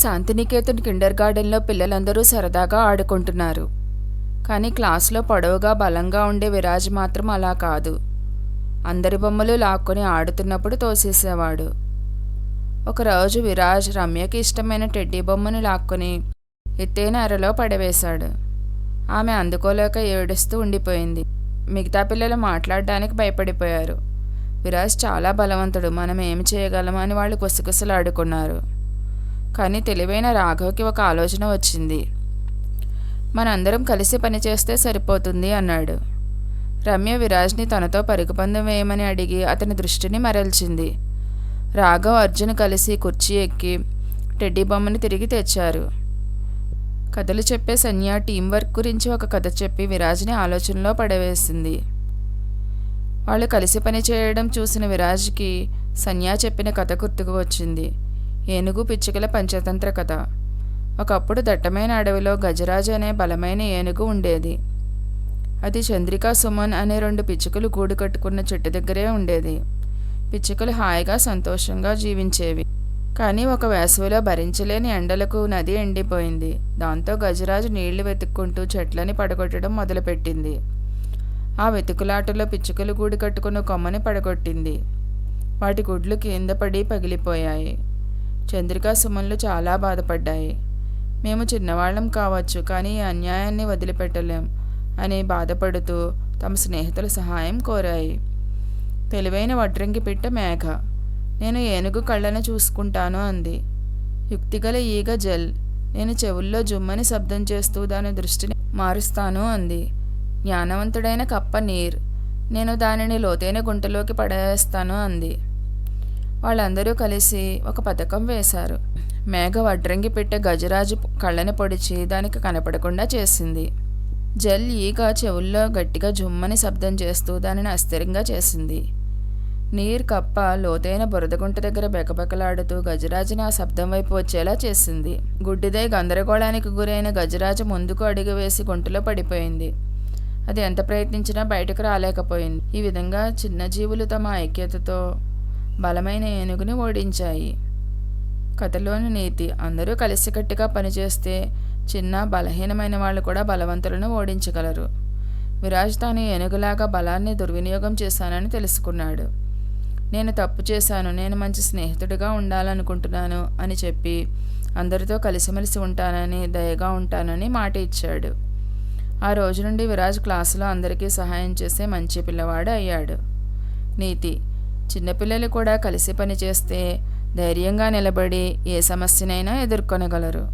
Shantiniketan Kinder గార్డెన్లో పిల్లలందరూ సరదాగా ఆడుకుంటున్నారు. కానీ క్లాస్లో పొడవుగా బలంగా ఉండే విరాజ్ మాత్రం అలా కాదు. అందరి బొమ్మలు లాక్కొని ఆడుతున్నప్పుడు తోసేసేవాడు. ఒకరోజు విరాజ్ రమ్యకి ఇష్టమైన టెడ్డీ బొమ్మను లాక్కొని ఎత్తైన అరలో పడవేశాడు. ఆమె అందుకోలేక ఏడుస్తూ ఉండిపోయింది. మిగతా పిల్లలు మాట్లాడడానికి భయపడిపోయారు. విరాజ్ చాలా బలవంతుడు. మనం ఏమి చేయగలమని వాళ్ళు గుసగుసలాడుకున్నారు. కానీ తెలివైన రాఘవ్కి ఒక ఆలోచన వచ్చింది. మనందరం కలిసి పనిచేస్తే సరిపోతుంది అన్నాడు. రమ్య విరాజ్ని తనతో పరుగుపందం వేయమని అడిగి అతని దృష్టిని మరల్చింది. రాఘవ్ అర్జున్ కలిసి కుర్చీ ఎక్కి టెడ్డీ బొమ్మని తిరిగి తెచ్చారు. కథలు చెప్పే సన్య టీం వర్క్ గురించి ఒక కథ చెప్పి విరాజ్ని ఆలోచనలో పడవేసింది. వాళ్ళు కలిసి పని చేయడం చూసిన విరాజ్కి సన్యా చెప్పిన కథ గుర్తుకు వచ్చింది. ఏనుగు పిచ్చుకల పంచతంత్ర కథ. ఒకప్పుడు దట్టమైన అడవిలో గజరాజు అనే బలమైన ఏనుగు ఉండేది. అది చంద్రికా సుమన్ అనే రెండు పిచ్చుకలు గూడు కట్టుకున్న చెట్టు దగ్గరే ఉండేది. పిచ్చుకలు హాయిగా సంతోషంగా జీవించేవి. కానీ ఒక వేసవిలో భరించలేని ఎండలకు నది ఎండిపోయింది. దాంతో గజరాజు నీళ్ళు వెతుక్కుంటూ చెట్లని పడగొట్టడం మొదలుపెట్టింది. ఆ వెతుకులాటలో పిచ్చుకలు గూడు కట్టుకున్న కొమ్మని పడగొట్టింది. వాటి గుడ్లు కింద పడి పగిలిపోయాయి. చంద్రికా సుమన్లు చాలా బాధపడ్డాయి. మేము చిన్నవాళ్ళం కావచ్చు కానీ ఈ అన్యాయాన్ని వదిలిపెట్టలేం అని బాధపడుతూ తమ స్నేహితుల సహాయం కోరాయి. తెలివైన వడ్రంగి పిట్ట మేఘ. నేను ఏనుగు కళ్ళను చూసుకుంటాను అంది. యుక్తిగల ఈగ జెల్. నేను చెవుల్లో జుమ్మని శబ్దం చేస్తూ దాని దృష్టిని మారుస్తాను అంది. జ్ఞానవంతుడైన కప్ప నీర్. నేను దానిని లోతైన గుంటలోకి పడేస్తాను అంది. వాళ్ళందరూ కలిసి ఒక పథకం వేశారు. మేఘ వడ్రంగి పెట్టే గజరాజు కళ్ళని పొడిచి దానికి కనపడకుండా చేసింది. జల్ ఈగ చెవుల్లో గట్టిగా జుమ్మని శబ్దం చేస్తూ దానిని అస్థిరంగా చేసింది. నీర్ కప్ప లోతైన బురదగుంట దగ్గర బెకబెకలాడుతూ గజరాజుని ఆ శబ్దం వైపు వచ్చేలా చేసింది. గుడ్డిదై గందరగోళానికి గురైన గజరాజు ముందుకు అడుగు వేసి గుంటలో పడిపోయింది. అది ఎంత ప్రయత్నించినా బయటకు రాలేకపోయింది. ఈ విధంగా చిన్న జీవులు తమ ఐక్యతతో బలమైన ఏనుగుని ఓడించాయి. కథలోని నీతి అందరూ కలిసికట్టుగా పనిచేస్తే చిన్న బలహీనమైన వాళ్ళు కూడా బలవంతులను ఓడించగలరు. విరాజ్ తాను ఏనుగులాగా బలాన్ని దుర్వినియోగం చేశానని తెలుసుకున్నాడు. నేను తప్పు చేశాను నేను మంచి స్నేహితుడిగా ఉండాలనుకుంటున్నాను అని చెప్పి అందరితో కలిసిమెలిసి ఉంటానని దయగా ఉంటానని మాట ఇచ్చాడు. ఆ రోజు నుండి విరాజ్ క్లాసులో అందరికీ సహాయం చేసే మంచి పిల్లవాడు అయ్యాడు. నీతి చిన్నపిల్లలు కూడా కలిసి పనిచేస్తే ధైర్యంగా నిలబడి ఏ సమస్యనైనా ఎదుర్కొనగలరు.